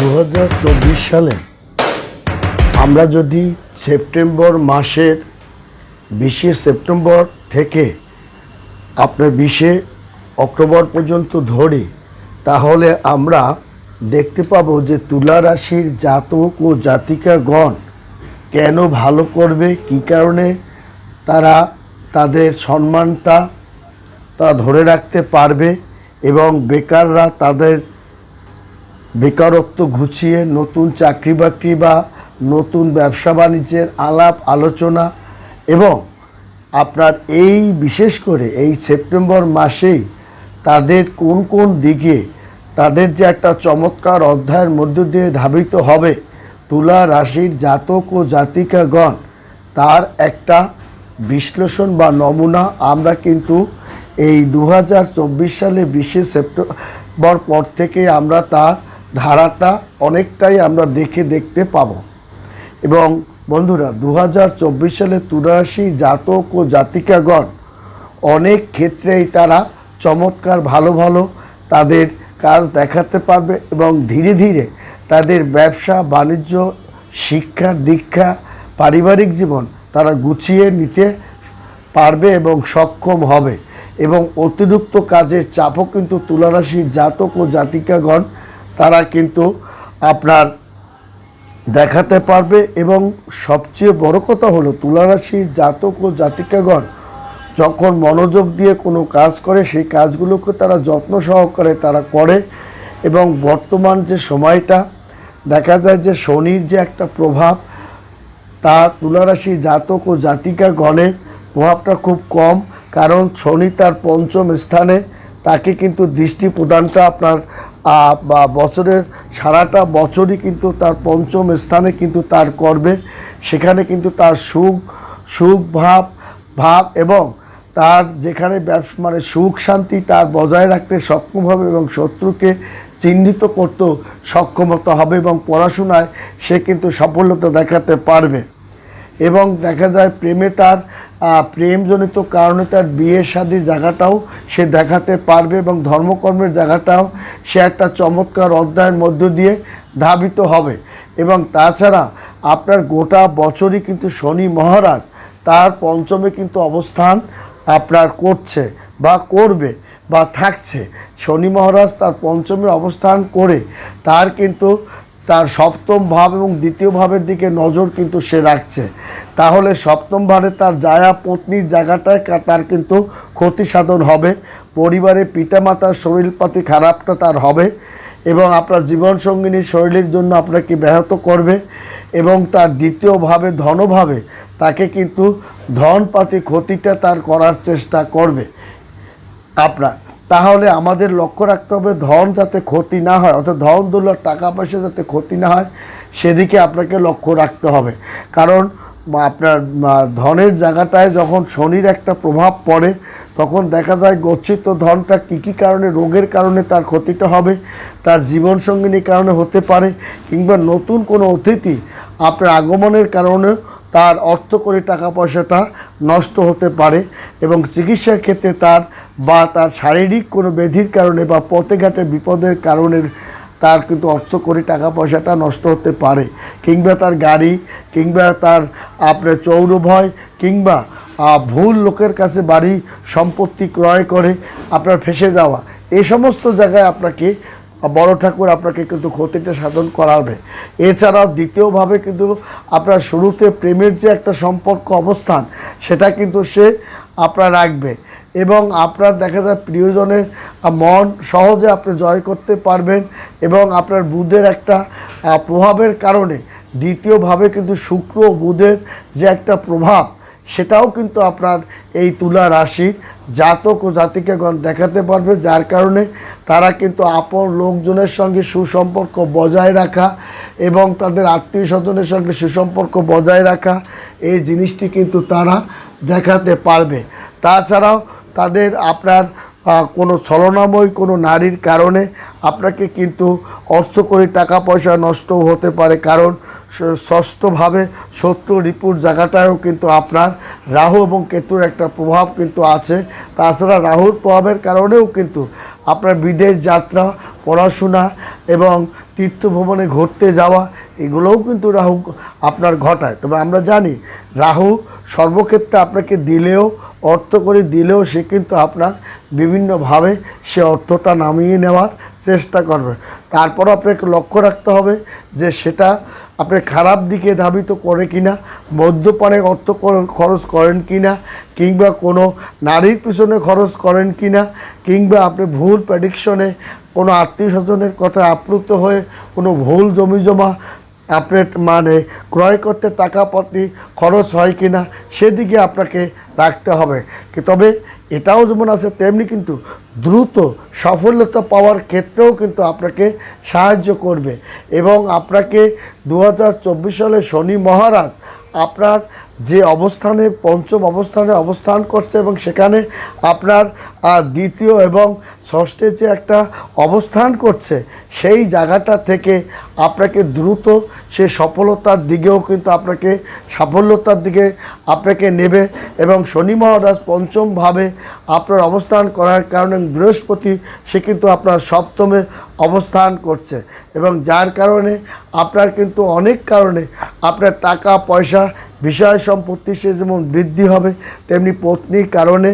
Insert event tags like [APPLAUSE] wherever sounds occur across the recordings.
দু হাজার চব্বিশ সালে আমরা যদি সেপ্টেম্বর মাসের বিশে সেপ্টেম্বর থেকে আপনার বিশে অক্টোবর পর্যন্ত ধরি, তাহলে আমরা দেখতে পাবো যে তুলা রাশির জাতক ও জাতিকাগণ কেন ভালো করবে, কী কারণে তারা তাদের সম্মানটা তা ধরে রাখতে পারবে এবং বেকাররা তাদের বেকারত্ব ঘুচিয়ে নতুন চাকরি বাকরি বা নতুন ব্যবসা বাণিজ্যের আলাপ, আলোচনা এবং আপনার এই বিশেষ করে এই সেপ্টেম্বর মাসেই তাদের কোন কোন দিকে তাদের যে একটা চমৎকার অধ্যায়ের মধ্য দিয়ে ধাবিত হবে তুলা রাশির জাতক ও জাতিকাগণ, তার একটা বিশ্লেষণ বা নমুনা আমরা কিন্তু এই দু হাজার চব্বিশ সালে বিশে সেপ্টেম্বর পর থেকে আমরা তার ধারাটা অনেকটাই আমরা দেখে দেখতে পাবো। এবং বন্ধুরা দু হাজার চব্বিশ সালে তুলারাশি জাতক ও জাতিকাগণ অনেক ক্ষেত্রেই তারা চমৎকার, ভালো ভালো তাদের কাজ দেখাতে পারবে এবং ধীরে ধীরে তাদের ব্যবসা, বাণিজ্য, শিক্ষা, দীক্ষা, পারিবারিক জীবন তারা গুছিয়ে নিতে পারবে এবং সক্ষম হবে। এবং অতিরিক্ত কাজের চাপও কিন্তু তুলারাশির জাতক ও জাতিকাগণ তারা কিন্তু আপনার দেখাতে পারবে এবং সবচেয়ে বড় কথা হলো তুলারাশির জাতক ও জাতিকাগণ যখন মনোযোগ দিয়ে কোনো কাজ করে, সেই কাজগুলোকে তারা যত্ন সহকারে তারা করে এবং বর্তমান যে সময়টা, দেখা যায় যে শনির যে একটা প্রভাব, তা তুলারাশি জাতক ও জাতিকা গণের প্রভাবটা খুব কম কারণ শনি তার পঞ্চম স্থানে, তাকে কিন্তু দৃষ্টি প্রদানটা আপনার বা বছরের সারাটা বছরই কিন্তু তার পঞ্চম স্থানে কিন্তু তার করবে সেখানে কিন্তু তার সুখ সুখ ভাব ভাব এবং তার যেখানে মানে সুখ শান্তি তার বজায় রাখতে সক্ষম হবে এবং শত্রুকে চিহ্নিত করতেও সক্ষমতা হবে এবং পড়াশোনায় সে কিন্তু সফলতা দেখাতে পারবে। এবং দেখা যায় প্রেমে তার প্রেমজনিত কারণে তার বিয়ে শাদীর জায়গাটাও সে দেখাতে পারবে এবং ধর্মকর্মের জায়গাটাও সে একটা চমৎকার অধ্যায়ের মধ্য দিয়ে ধাবিত হবে। এবং তাছাড়া আপনার গোটা বছরই কিন্তু শনি মহারাজ তার পঞ্চমে কিন্তু অবস্থান আপনার করছে বা করবে বা থাকছে। শনি মহারাজ তার পঞ্চমে অবস্থান করে তার কিন্তু তার সপ্তম ভাব এবং দ্বিতীয় ভাবের দিকে নজর কিন্তু সে রাখছে। তাহলে সপ্তম ভাবে তার জায়া পত্নীর জায়গাটায় তার কিন্তু ক্ষতি সাধন হবে। পরিবারে পিতামাতার শরীরপাতি খারাপটা তার হবে এবং আপনার জীবনসঙ্গিনীর শরীরের জন্য আপনাকে ব্যাহত করবে এবং তার দ্বিতীয়ভাবে ধনভাবে তাকে কিন্তু ধনপাতি ক্ষতিটা তার করার চেষ্টা করবে। আপনার তাহলে আমাদের লক্ষ্য রাখতে হবে ধন যাতে ক্ষতি না হয়, অর্থাৎ ধন দৌলত টাকা পয়সা যাতে ক্ষতি না হয়, সেদিকে আপনাকে লক্ষ্য রাখতে হবে। কারণ আপনার ধনের জায়গাটায় যখন শনির একটা প্রভাব পড়ে, তখন দেখা যায় গচ্ছিত ধনটা কী কী কারণে, রোগের কারণে তার ক্ষতিটা হবে, তার জীবনসঙ্গিনীর কারণে হতে পারে, কিংবা নতুন কোনো অতিথি আপনার আগমনের কারণে তার অর্থ করে টাকা পয়সাটা নষ্ট হতে পারে এবং চিকিৎসার ক্ষেত্রে তার বা তার শারীরিক কোনো ব্যাধির কারণে বা পথে ঘাটে বিপদের কারণে তার কিন্তু অর্থ করে টাকা পয়সাটা নষ্ট হতে পারে। কিংবা তার গাড়ি, কিংবা তার আপনার চৌরভয়, কিংবা ভুল লোকের কাছে বাড়ি সম্পত্তি ক্রয় করে আপনার ফেসে যাওয়া। এ সমস্ত জায়গায় আপনাকে বড় ঠাকুর আপনাকে কিন্তু ক্ষতিটা সাধন করাবে। এছাড়াও দ্বিতীয়ভাবে কিন্তু আপনার শুরুতে প্রেমের যে একটা সম্পর্ক অবস্থান, সেটা কিন্তু সে আপনার রাখবে। এবং আপনার দেখা যায় প্রিয়জনের মন সহজে আপনি জয় করতে পারবেন এবং আপনার বুধের একটা প্রভাবের কারণে দ্বিতীয়ভাবে কিন্তু শুক্র বুধের যে একটা প্রভাব সেটাও কিন্তু আপনার এই তুলা রাশির জাতক ও জাতিকাগণ দেখাতে পারবে, যার কারণে তারা কিন্তু আপন লোকজনের সঙ্গে সুসম্পর্ক বজায় রাখা এবং তাদের আত্মীয় স্বজনের সঙ্গে সুসম্পর্ক বজায় রাখা, এই জিনিসটি কিন্তু তারা দেখাতে পারবে। তাছাড়াও তাদের আপনার কোনো ছলনাময় কোনো নারীর কারণে আপনাকে কিন্তু অর্থ করে টাকা পয়সা নষ্টও হতে পারে। কারণ ষষ্ঠভাবে শত্রু রিপুর জায়গাটায়ও কিন্তু আপনার রাহু এবং কেতুর একটা প্রভাব কিন্তু আছে। তাছাড়া রাহুর প্রভাবের কারণেও কিন্তু আপনার বিদেশ যাত্রা, পড়াশোনা এবং তীর্থভ্রমণে ঘুরতে যাওয়া এগুলোও কিন্তু রাহু আপনার ঘটায়। তবে আমরা জানি, রাহু সর্বক্ষেত্রে আপনাকে দিলেও, অর্থ করে দিলেও সে কিন্তু আপনার বিভিন্নভাবে সে অর্থটা নামিয়ে নেওয়ার চেষ্টা করবে। তারপর আপনাকে লক্ষ্য রাখতে হবে যে সেটা আপনি খারাপ দিকে ধাবিত করে কিনা, মদ্যপানে অর্থ খরচ করেন কিনা, কিংবা কোনো নারীর পিছনে খরচ করেন কিনা, কিংবা আপনি ভুল প্রেডিকশনে কোনো আত্মীয় স্বজনের কথা আপ্লুত হয়ে কোনো ভুল জমি জমা আপনার মানে ক্রয় করতে টাকা পত্রি খরচ হয় কি না সেদিকে আপনাকে রাখতে হবে। তবে এটাও যেমন আছে, তেমনি কিন্তু দ্রুত সফলতা পাওয়ার ক্ষেত্রেও কিন্তু আপনাকে সাহায্য করবে। এবং আপনাকে দু হাজার চব্বিশ সালে শনি মহারাজ আপনার যে অবস্থানে, পঞ্চম অবস্থানে অবস্থান করছে এবং সেখানে আপনার দ্বিতীয় এবং ষষ্ঠে যে একটা অবস্থান করছে, সেই জায়গাটা থেকে আপনাকে দ্রুত সে সফলতার দিকেও কিন্তু আপনাকে, সাফল্যতার দিকে আপনাকে নেবে এবং শনি মহারাজ পঞ্চমভাবে আপনার অবস্থান করার কারণে বৃহস্পতি, সে কিন্তু আপনার সপ্তমে অবস্থান করছে এবং যার কারণে আপনার কিন্তু অনেক কারণে আপনার টাকা পয়সা বিষয় সম্পত্তি সে যেমন বৃদ্ধি হবে, তেমনি পত্নীর কারণে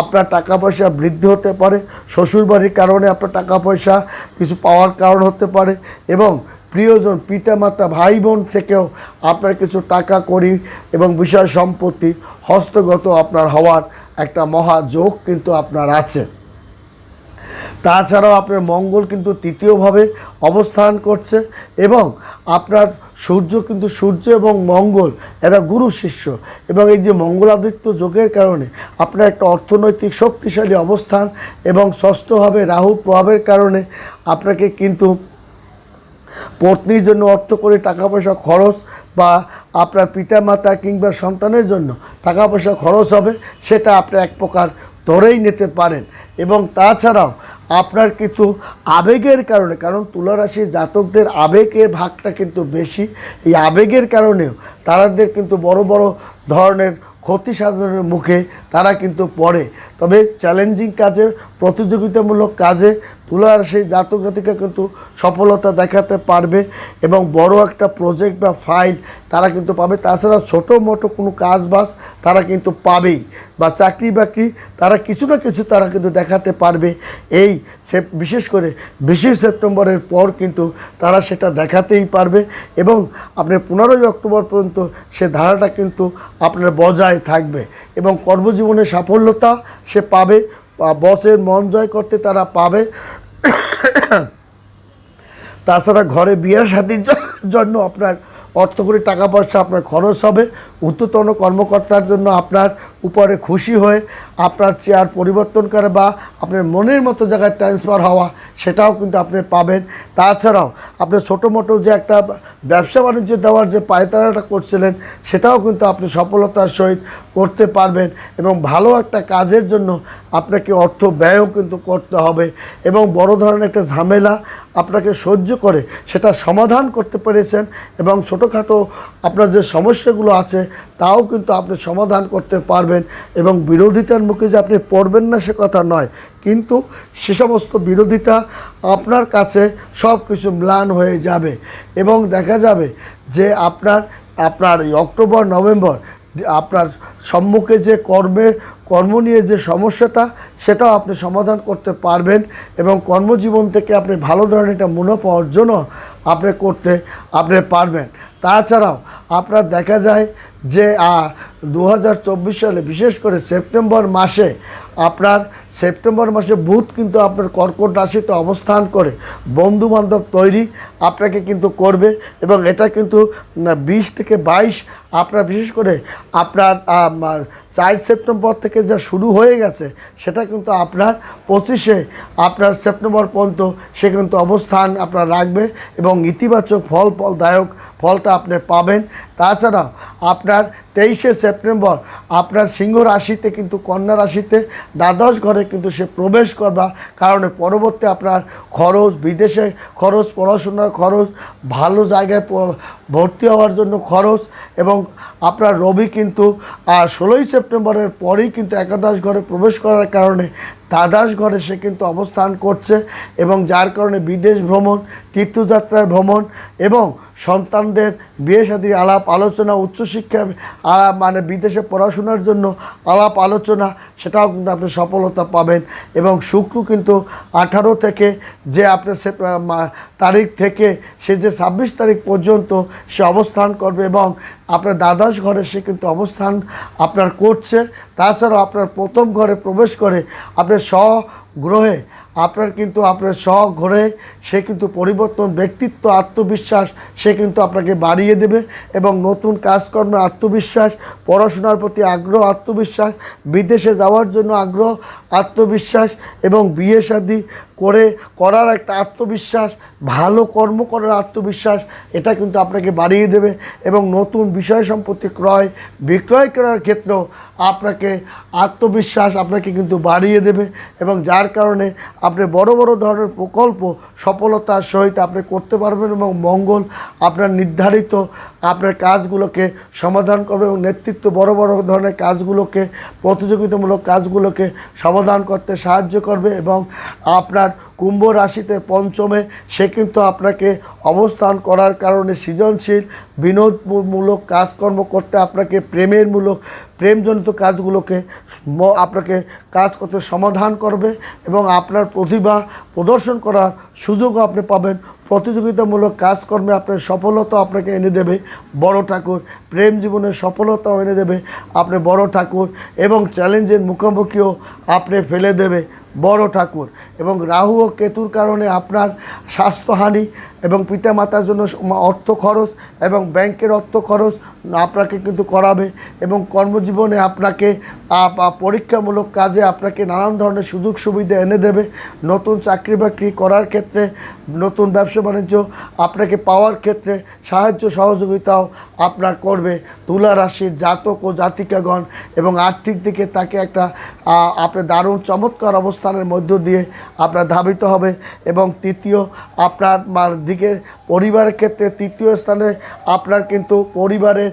আপনার টাকা পয়সা বৃদ্ধি হতে পারে, শ্বশুরবাড়ির কারণে আপনার টাকা পয়সা কিছু পাওয়ার কারণ হতে পারে এবং প্রিয়জন, পিতামাতা ভাই বোন থেকেও আপনার কিছু টাকা করি এবং বিষয় সম্পত্তি হস্তগত আপনার হওয়ার একটা মহাযোগ কিন্তু আপনার আছে। তাছাড়াও আপনার মঙ্গল কিন্তু তৃতীয়ভাবে অবস্থান করছে এবং আপনার সূর্য কিন্তু সূর্য এবং মঙ্গল, এরা গুরু শিষ্য। এবং এই যে মঙ্গলাদিত্য যোগের কারণে আপনার একটা অর্থনৈতিক শক্তিশালী অবস্থান এবং ষষ্ঠভাবে রাহুর প্রভাবের কারণে আপনাকে কিন্তু পত্নীর জন্য অর্থ করে টাকা পয়সা খরচ বা আপনার পিতামাতা কিংবা সন্তানের জন্য টাকা পয়সা খরচ হবে, সেটা আপনি এক প্রকার ধরেই নিতে পারেন। এবং তাছাড়াও আপনার কিন্তু আবেগের কারণে, কারণ তুলারাশি জাতকদের আবেগের ভাগটা কিন্তু বেশি। এই আবেগের কারণেও তারাদের কিন্তু বড় বড় ধরনের ক্ষতি সাধনের মুখে তারা কিন্তু পড়ে। তবে চ্যালেঞ্জিং কাজে প্রতিযোগিতামূলক কাজে তুলা রাশির জাতক জাতিকা কিন্তু সফলতা দেখাতে পারবে এবং বড় একটা প্রজেক্ট বা ফাইল তারা কিন্তু পাবে। তাছাড়া ছোটো মোটো কোনো কাজ বাজ তারা কিন্তু পাবেই বা চাকরি বাকরি তারা কিছু না কিছু তারা কিন্তু দেখাতে পারবে। এই বিশেষ করে বিশে সেপ্টেম্বরের পর কিন্তু তারা সেটা দেখাতেই পারবে এবং আপনার পনেরোই অক্টোবর পর্যন্ত সে ধারাটা কিন্তু আপনার বজায় থাকবে এবং কর্মজীবনে সাফল্যতা সে পাবে বসের মন জয় করতে তারা পাবে। [COUGHS] তাছাড়া ঘরে বিয়ে সাথীর জন্য আপনার অর্থ করে টাকা পয়সা আপনার খরচ হবে। উত্তরতন কর্মকর্তার জন্য আপনার উপরে খুশি হয়ে আপনার চেয়ার পরিবর্তন করে বা আপনার মনের মতো জায়গায় ট্রান্সফার হওয়া, সেটাও কিন্তু আপনি পাবেন। তাছাড়াও আপনি ছোটো মোটো যে একটা ব্যবসা বাণিজ্য দেওয়ার যে পায়তারাটা করছিলেন, সেটাও কিন্তু আপনি সফলতার সহিত করতে পারবেন এবং ভালো একটা কাজের জন্য আপনাকে অর্থ ব্যয়ও কিন্তু করতে হবে এবং বড় ধরনের একটা ঝামেলা আপনাকে সহ্য করে সেটা সমাধান করতে পেরেছেন এবং ছোটোখাটো আপনার যে সমস্যাগুলো আছে, তাও কিন্তু আপনি সমাধান করতে পারবেন এবং বিরোধিতার মুখে যে আপনি পড়বেন না সে কথা নয়। কিন্তু সে সমস্ত বিরোধিতা আপনার কাছে সব কিছু ম্লান হয়ে যাবে এবং দেখা যাবে যে আপনার আপনার এই অক্টোবর, নভেম্বর, আপনার সম্মুখে যে কর্মের, কর্ম নিয়ে যে সমস্যাটা, সেটাও আপনি সমাধান করতে পারবেন এবং কর্মজীবন থেকে আপনি ভালো ধরনের একটা মুনাফা অর্জন আপনি করতে আপনি পারবেন। তাছাড়াও আপনার দেখা যায় যে দু হাজার চব্বিশ সালে বিশেষ করে সেপ্টেম্বর মাসে আপনার সেপ্টেম্বর মাসে বুধ কিন্তু আপনার কর্কট রাশিতে অবস্থান করে। বন্ধু বান্ধব তৈরি আপনাকে কিন্তু করবে এবং এটা কিন্তু বিশ থেকে বাইশ আপনার বিশেষ করে আপনার চার সেপ্টেম্বর থেকে যা শুরু হয়ে গেছে সেটা কিন্তু আপনার পঁচিশে, আপনার সেপ্টেম্বর পর্যন্ত সে কিন্তু অবস্থান আপনার রাখবে এবং ইতিবাচক ফল ফলদায়ক ফলটা আপনি পাবেন। তাছাড়া আপনার তেইশে সেপ্টেম্বর আপনার সিংহ রাশিতে কিন্তু কন্যা রাশিতে দ্বাদশ ঘরে কিন্তু সে প্রবেশ করবার কারণে পরবর্তী আপনার খরচ, বিদেশে খরচ, পড়াশোনার খরচ, ভালো জায়গায় ভর্তি হওয়ার জন্য খরচ এবং আপনার রবি কিন্তু ষোলোই সেপ্টেম্বরের পরেই কিন্তু একাদশ ঘরে প্রবেশ করার কারণে দ্বাদশ ঘরে সে কিন্তু অবস্থান করছে এবং যার কারণে বিদেশ ভ্রমণ, তীর্থযাত্রার ভ্রমণ এবং সন্তানদের বিয়ে শাদী আলাপ আলোচনা, উচ্চশিক্ষা মানে বিদেশে পড়াশোনার জন্য আলাপ আলোচনা, সেটাও কিন্তু আপনি সফলতা পাবেন। এবং শুক্র কিন্তু আঠারো থেকে যে আপনার সে তারিখ থেকে সে যে ছাব্বিশ তারিখ পর্যন্ত সে অবস্থান করবে এবং আপনার দ্বাদশ ঘরে সে কিন্তু অবস্থান আপনার করছে। তাছাড়াও আপনার প্রথম ঘরে প্রবেশ করে আপনার স্বগ্রহে আপনার কিন্তু আপনার স্বঘরে সে কিন্তু পরিবর্তন, ব্যক্তিত্ব, আত্মবিশ্বাস সে কিন্তু আপনাকে বাড়িয়ে দেবে এবং নতুন কাজকর্মে আত্মবিশ্বাস, পড়াশোনার প্রতি আগ্রহ, আত্মবিশ্বাস, বিদেশে যাওয়ার জন্য আগ্রহ, আত্মবিশ্বাস এবং বিয়ে শাদী করে, করার একটা আত্মবিশ্বাস, ভালো কর্ম করার আত্মবিশ্বাস, এটা কিন্তু আপনাকে বাড়িয়ে দেবে এবং নতুন বিষয় সম্পত্তি ক্রয়, বিক্রয় করার ক্ষেত্রেও আপনাকে আত্মবিশ্বাস আপনাকে কিন্তু বাড়িয়ে দেবে এবং যার কারণে আপনি বড় বড় ধরনের প্রকল্প সফলতার সহিত আপনি করতে পারবেন এবং মঙ্গল আপনার নির্ধারিত আপনার কাজগুলোকে সমাধান করবে এবং নেতৃত্ব বড় বড় ধরনের কাজগুলোকে, প্রতিযোগিতামূলক কাজগুলোকে সমাধান করতে সাহায্য করবে এবং আপনার কুম্ভ রাশিতে পঞ্চমে সে কিন্তু আপনাকে অবস্থান করার কারণে সৃজনশীল, বিনোদমূলক কাজকর্ম করতে আপনাকে প্রেমের মূলক প্রেমজনিত কাজগুলোকে আপনাকে কাজ করতে সমাধান করবে এবং আপনার প্রতিভা প্রদর্শন করার সুযোগও আপনি পাবেন। প্রতিযোগিতামূলক কাজকর্মে আপনার সফলতা আপনাকে এনে দেবে। বড় ঠাকুর প্রেম জীবনে সফলতাও এনে দেবে আপনি বড় ঠাকুর এবং চ্যালেঞ্জের মুখোমুখিও আপনি ফেলে দেবে বড় ঠাকুর। এবং রাহু ও কেতুর কারণে আপনার স্বাস্থ্যহানি এবং পিতামাতার জন্য অর্থ খরচ এবং ব্যাংকের অর্থ খরচ আপনাকে কিন্তু করাবে এবং কর্মজীবনে আপনাকে পরীক্ষামূলক কাজে আপনাকে নানান ধরনের সুযোগ সুবিধা এনে দেবে। নতুন চাকরি বাকরি করার ক্ষেত্রে, নতুন ব্যবসা বাণিজ্য আপনাকে পাওয়ার ক্ষেত্রে সাহায্য সহযোগিতাও আপনার করবে। তুলা রাশির জাতক ও জাতিকাগণ এবং আর্থিক দিকে তাকে একটা আপনি দারুণ চমৎকার অবস্থানের মধ্য দিয়ে আপনার ধাবিত হবে এবং তৃতীয় আপনার দিকে পরিবারের ক্ষেত্রে তৃতীয় স্থানে আপনার কিন্তু পরিবারের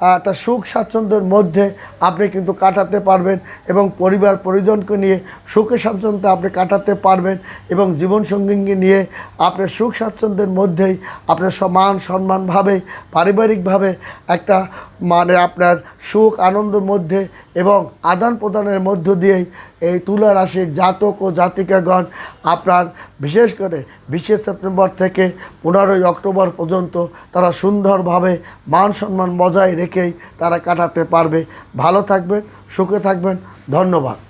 একটা সুখ স্বাচ্ছন্দ্যের মধ্যে আপনি কিন্তু কাটাতে পারবেন এবং পরিবার পরিজনকে নিয়ে সুখে স্বাচ্ছন্দ্যে আপনি কাটাতে পারবেন এবং জীবনসঙ্গীকে নিয়ে আপনার সুখ স্বাচ্ছন্দ্যের মধ্যেই আপনার সমান সম্মানভাবে, পারিবারিকভাবে একটা মানে আপনার সুখ আনন্দের মধ্যে এবং আদান প্রদানের মধ্য দিয়েই এই তুলা রাশির জাতক ও জাতিকাগণ আপনার বিশেষ করে বিশে সেপ্টেম্বর থেকে পনেরোই অক্টোবর পর্যন্ত তারা সুন্দরভাবে মান সম্মান বজায় রেখেই তারা কাটাতে পারবে। ভালো থাকবেন সুখে থাকবেন। ধন্যবাদ।